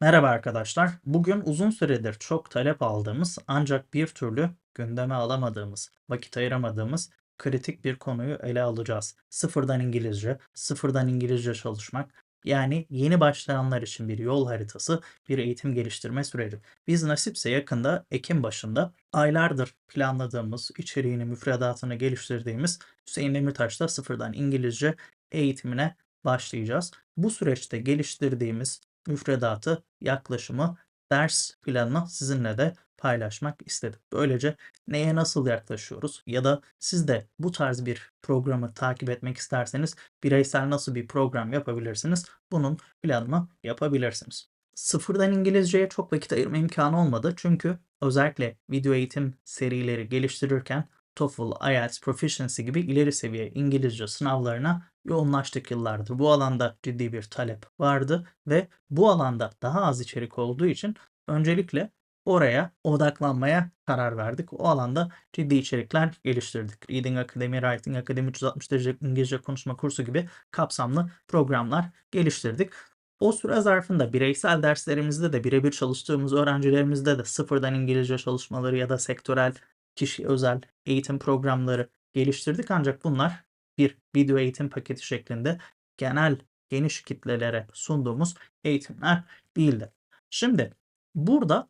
Merhaba arkadaşlar. Bugün uzun süredir çok talep aldığımız ancak bir türlü gündeme alamadığımız, vakit ayıramadığımız kritik bir konuyu ele alacağız. Sıfırdan İngilizce, sıfırdan İngilizce çalışmak. Yani yeni başlayanlar için bir yol haritası, bir eğitim geliştirme süreci. Biz nasipse yakında Ekim başında aylardır planladığımız, içeriğini, müfredatını geliştirdiğimiz Hüseyin Demirtaş'ta sıfırdan İngilizce eğitimine başlayacağız. Bu süreçte geliştirdiğimiz müfredatı, yaklaşımı, ders planını sizinle de paylaşmak istedim. Böylece neye nasıl yaklaşıyoruz ya da siz de bu tarz bir programı takip etmek isterseniz bireysel nasıl bir program yapabilirsiniz? Bunun planını yapabilirsiniz. Sıfırdan İngilizceye çok vakit ayırma imkanı olmadı çünkü özellikle video eğitim serileri geliştirirken TOEFL, IELTS, Proficiency gibi ileri seviye İngilizce sınavlarına yoğunlaştık yıllardır. Bu alanda ciddi bir talep vardı ve bu alanda daha az içerik olduğu için öncelikle oraya odaklanmaya karar verdik. O alanda ciddi içerikler geliştirdik. Reading Academy, Writing Academy, 360 derece İngilizce konuşma kursu gibi kapsamlı programlar geliştirdik. O süre zarfında bireysel derslerimizde de birebir çalıştığımız öğrencilerimizde de sıfırdan İngilizce çalışmaları ya da sektörel kişi özel eğitim programları geliştirdik ancak bunlar bir video eğitim paketi şeklinde genel geniş kitlelere sunduğumuz eğitimler değildi. Şimdi burada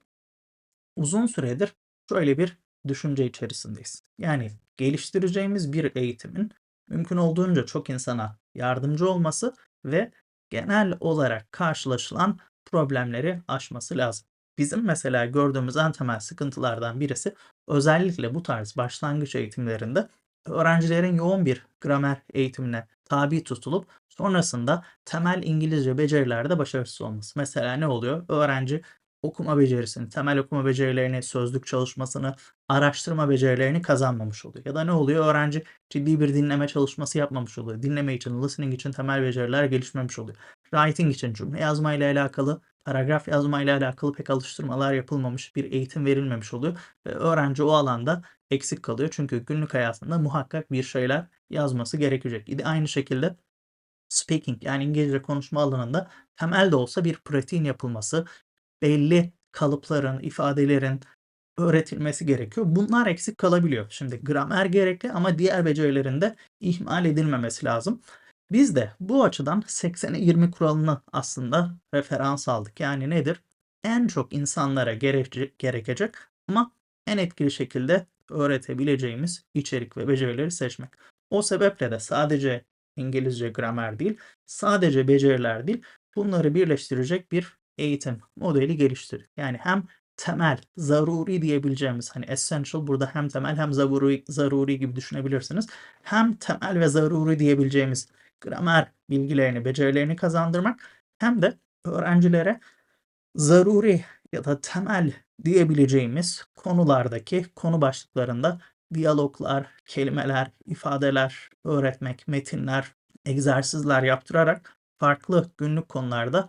uzun süredir şöyle bir düşünce içerisindeyiz. Yani geliştireceğimiz bir eğitimin mümkün olduğunca çok insana yardımcı olması ve genel olarak karşılaşılan problemleri aşması lazım. Bizim mesela gördüğümüz en temel sıkıntılardan birisi özellikle bu tarz başlangıç eğitimlerinde öğrencilerin yoğun bir gramer eğitimine tabi tutulup sonrasında temel İngilizce becerilerde başarısız olması. Mesela ne oluyor? Öğrenci okuma becerisini, temel okuma becerilerini, sözlük çalışmasını, araştırma becerilerini kazanmamış oluyor. Ya da ne oluyor? Öğrenci ciddi bir dinleme çalışması yapmamış oluyor. Dinleme için, listening için temel beceriler gelişmemiş oluyor. Writing için cümle yazma ile alakalı, paragraf yazma ile alakalı pek alıştırmalar yapılmamış, bir eğitim verilmemiş oluyor. Ve öğrenci o alanda eksik kalıyor. Çünkü günlük hayatında muhakkak bir şeyler yazması gerekecek. Aynı şekilde speaking yani İngilizce konuşma alanında temel de olsa bir pratiğin yapılması, belli kalıpların, ifadelerin öğretilmesi gerekiyor. Bunlar eksik kalabiliyor. Şimdi gramer gerekli ama diğer becerilerin de ihmal edilmemesi lazım. Biz de bu açıdan 80'e 20 kuralını aslında referans aldık. Yani nedir? En çok insanlara gerekecek, gerekecek ama en etkili şekilde öğretebileceğimiz içerik ve becerileri seçmek. O sebeple de sadece İngilizce gramer değil, sadece beceriler değil, bunları birleştirecek bir eğitim modeli geliştirdik. Yani hem temel, zaruri diyebileceğimiz hani essential burada hem temel hem zaruri, zaruri gibi düşünebilirsiniz. Hem temel ve zaruri diyebileceğimiz gramer bilgilerini, becerilerini kazandırmak hem de öğrencilere zaruri ya da temel diyebileceğimiz konulardaki konu başlıklarında diyaloglar, kelimeler, ifadeler öğretmek, metinler, egzersizler yaptırarak farklı günlük konularda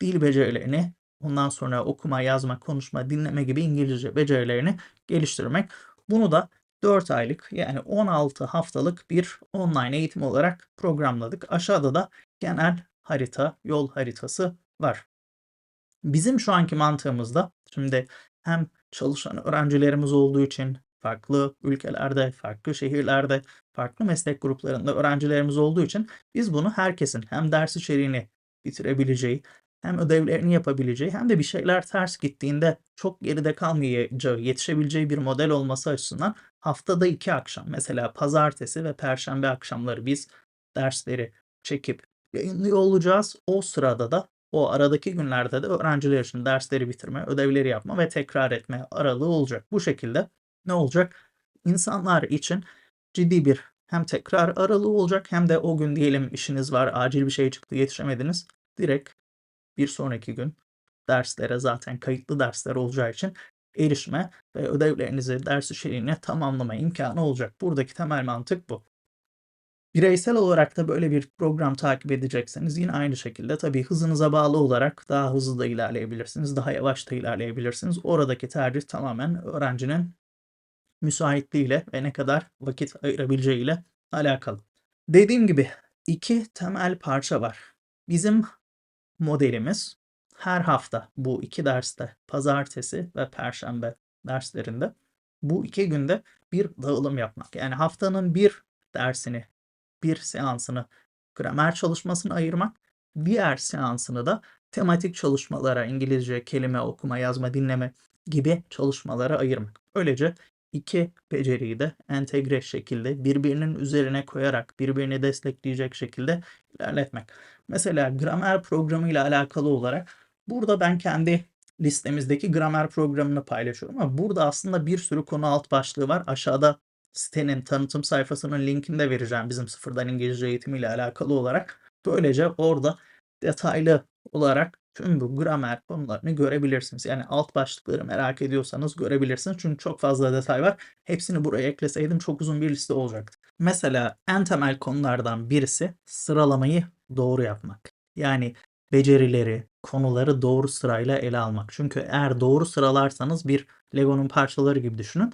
dil becerilerini, ondan sonra okuma, yazma, konuşma, dinleme gibi İngilizce becerilerini geliştirmek. Bunu da 4 aylık yani 16 haftalık bir online eğitim olarak programladık. Aşağıda da genel harita, yol haritası var. Bizim şu anki mantığımızda şimdi hem çalışan öğrencilerimiz olduğu için farklı ülkelerde, farklı şehirlerde, farklı meslek gruplarında öğrencilerimiz olduğu için biz bunu herkesin hem ders içeriğini bitirebileceği, hem ödevlerini yapabileceği hem de bir şeyler ters gittiğinde çok geride kalmayacağı, yetişebileceği bir model olması açısından haftada iki akşam mesela pazartesi ve perşembe akşamları biz dersleri çekip yayınlıyor olacağız. O sırada da o aradaki günlerde de öğrenciler için dersleri bitirme, ödevleri yapma ve tekrar etme aralığı olacak. Bu şekilde ne olacak? İnsanlar için ciddi bir hem tekrar aralığı olacak hem de o gün diyelim işiniz var, acil bir şey çıktı, yetişemediniz. Direkt bir sonraki gün derslere zaten kayıtlı dersler olacağı için erişme ve ödevlerinizi ders içeriğine tamamlama imkanı olacak. Buradaki temel mantık bu. Bireysel olarak da böyle bir program takip edecekseniz yine aynı şekilde tabii hızınıza bağlı olarak daha hızlı da ilerleyebilirsiniz, daha yavaş da ilerleyebilirsiniz. Oradaki tercih tamamen öğrencinin müsaitliğiyle ve ne kadar vakit ayırabileceğiyle alakalı. Dediğim gibi iki temel parça var. Bizim modelimiz her hafta bu iki derste pazartesi ve perşembe derslerinde bu iki günde bir dağılım yapmak. Yani haftanın bir dersini, bir seansını gramer çalışmasına ayırmak, diğer seansını da tematik çalışmalara, İngilizce, kelime, okuma, yazma, dinleme gibi çalışmalara ayırmak. Böylece iki beceriyi de entegre şekilde birbirinin üzerine koyarak birbirini destekleyecek şekilde ilerletmek. Mesela gramer programı ile alakalı olarak burada ben kendi listemizdeki gramer programını paylaşıyorum ama burada aslında bir sürü konu alt başlığı var. Aşağıda sitenin tanıtım sayfasının linkini de vereceğim bizim sıfırdan İngilizce eğitimi ile alakalı olarak. Böylece orada detaylı olarak tüm bu gramer konularını görebilirsiniz. Yani alt başlıkları merak ediyorsanız görebilirsiniz. Çünkü çok fazla detay var. Hepsini buraya ekleseydim çok uzun bir liste olacaktı. Mesela en temel konulardan birisi sıralamayı doğru yapmak. Yani becerileri, konuları doğru sırayla ele almak. Çünkü eğer doğru sıralarsanız bir Lego'nun parçaları gibi düşünün.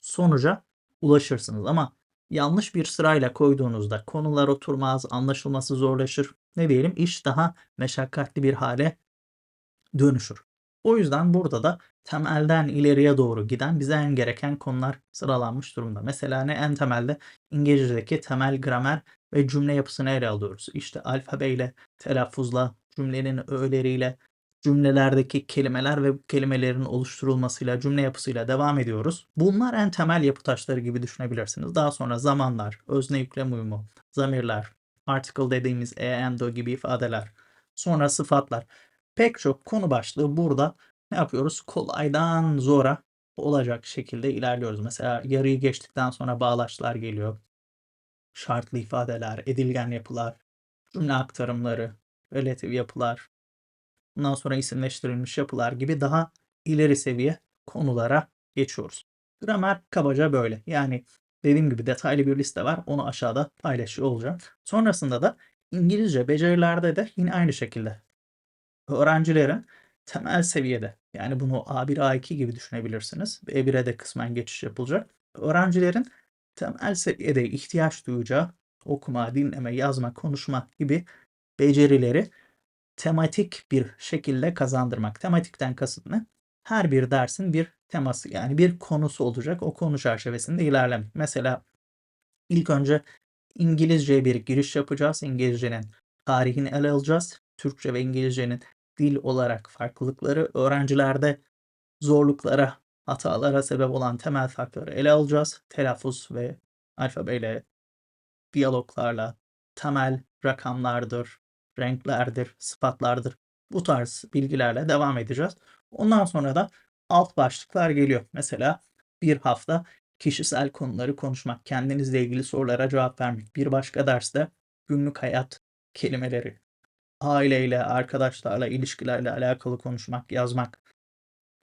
Sonuca ulaşırsınız ama yanlış bir sırayla koyduğunuzda konular oturmaz, anlaşılması zorlaşır. Ne diyelim iş daha meşakkatli bir hale dönüşür. O yüzden burada da temelden ileriye doğru giden bize en gereken konular sıralanmış durumda. Mesela ne en temelde İngilizce'deki temel gramer ve cümle yapısını ele alıyoruz. İşte alfabeyle, telaffuzla, cümlenin öğeleriyle, cümlelerdeki kelimeler ve kelimelerin oluşturulmasıyla, cümle yapısıyla devam ediyoruz. Bunlar en temel yapı taşları gibi düşünebilirsiniz. Daha sonra zamanlar, özne yüklem uyumu, zamirler, article dediğimiz e, and, o gibi ifadeler, sonra sıfatlar. Pek çok konu başlığı burada ne yapıyoruz? Kolaydan zora olacak şekilde ilerliyoruz. Mesela yarıyı geçtikten sonra bağlaçlar geliyor. Şartlı ifadeler, edilgen yapılar, cümle aktarımları, relatif yapılar, Bundan sonra isimleştirilmiş yapılar gibi daha ileri seviye konulara geçiyoruz. Gramer kabaca böyle. Yani dediğim gibi detaylı bir liste var. Onu aşağıda paylaşıyor olacağım. Sonrasında da İngilizce becerilerde de yine aynı şekilde. Öğrencilerin temel seviyede yani bunu A1, A2 gibi düşünebilirsiniz. B1'e de kısmen geçiş yapılacak. Öğrencilerin temel seviyede ihtiyaç duyacağı okuma, dinleme, yazma, konuşma gibi becerileri tematik bir şekilde kazandırmak. Tematikten kasıt ne? Her bir dersin bir teması yani bir konusu olacak. O konu çerçevesinde ilerlemek. Mesela ilk önce İngilizceye bir giriş yapacağız. İngilizcenin tarihini ele alacağız. Türkçe ve İngilizcenin dil olarak farklılıkları, öğrencilerde zorluklara, hatalara sebep olan temel faktörü ele alacağız. Telaffuz ve alfabeyle, diyaloglarla, temel rakamlardır, renklerdir, sıfatlardır. Bu tarz bilgilerle devam edeceğiz. Ondan sonra da alt başlıklar geliyor. Mesela bir hafta kişisel konuları konuşmak, kendinizle ilgili sorulara cevap vermek. Bir başka derste günlük hayat kelimeleri, aileyle, arkadaşlarla, ilişkilerle alakalı konuşmak, yazmak,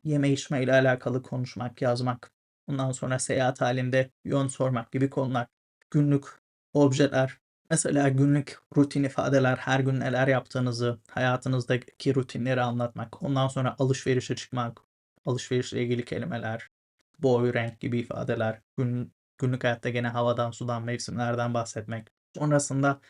yeme içme ile alakalı konuşmak, yazmak. Ondan sonra seyahat halinde yön sormak gibi konular. Günlük objeler, Mesela günlük rutin ifadeler, her gün neler yaptığınızı, hayatınızdaki rutinleri anlatmak, ondan sonra alışverişe çıkmak, alışverişle ilgili kelimeler, boy, renk gibi ifadeler, gün, günlük hayatta gene havadan, sudan, mevsimlerden bahsetmek. Sonrasında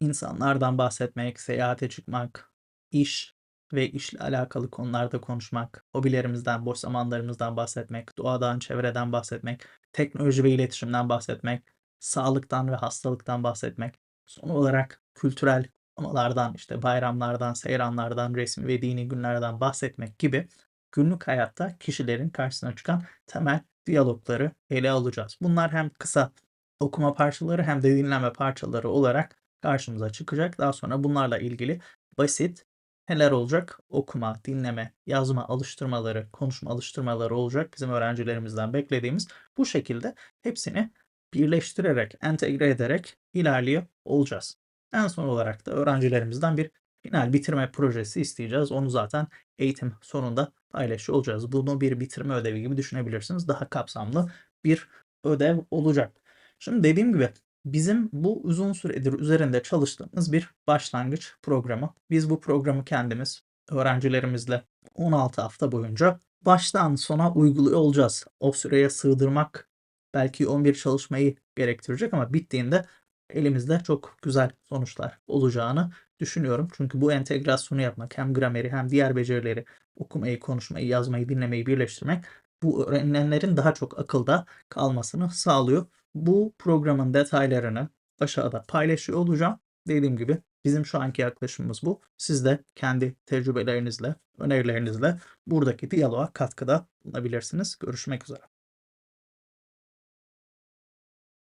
insanlardan bahsetmek, seyahate çıkmak, iş ve işle alakalı konularda konuşmak, hobilerimizden, boş zamanlarımızdan bahsetmek, doğadan, çevreden bahsetmek, teknoloji ve iletişimden bahsetmek, sağlıktan ve hastalıktan bahsetmek. Son olarak kültürel kutlamalardan, işte bayramlardan, seyranlardan, resmi ve dini günlerden bahsetmek gibi günlük hayatta kişilerin karşısına çıkan temel diyalogları ele alacağız. Bunlar hem kısa okuma parçaları hem de dinleme parçaları olarak karşımıza çıkacak. Daha sonra bunlarla ilgili basit neler olacak? Okuma, dinleme, yazma alıştırmaları, konuşma alıştırmaları olacak. Bizim öğrencilerimizden beklediğimiz bu şekilde hepsini birleştirerek, entegre ederek ilerliyor olacağız. En son olarak da öğrencilerimizden bir final bitirme projesi isteyeceğiz. Onu zaten eğitim sonunda paylaşıyor olacağız. Bunu bir bitirme ödevi gibi düşünebilirsiniz. Daha kapsamlı bir ödev olacak. Şimdi dediğim gibi bizim bu uzun süredir üzerinde çalıştığımız bir başlangıç programı. Biz bu programı kendimiz öğrencilerimizle 16 hafta boyunca baştan sona uyguluyor olacağız. O süreye sığdırmak belki 11 çalışmayı gerektirecek ama bittiğinde elimizde çok güzel sonuçlar olacağını düşünüyorum. Çünkü bu entegrasyonu yapmak hem grameri hem diğer becerileri okumayı, konuşmayı, yazmayı, dinlemeyi birleştirmek bu öğrenilenlerin daha çok akılda kalmasını sağlıyor. Bu programın detaylarını aşağıda paylaşıyor olacağım. Dediğim gibi bizim şu anki yaklaşımımız bu. Siz de kendi tecrübelerinizle, önerilerinizle buradaki diyaloğa katkıda bulunabilirsiniz. Görüşmek üzere.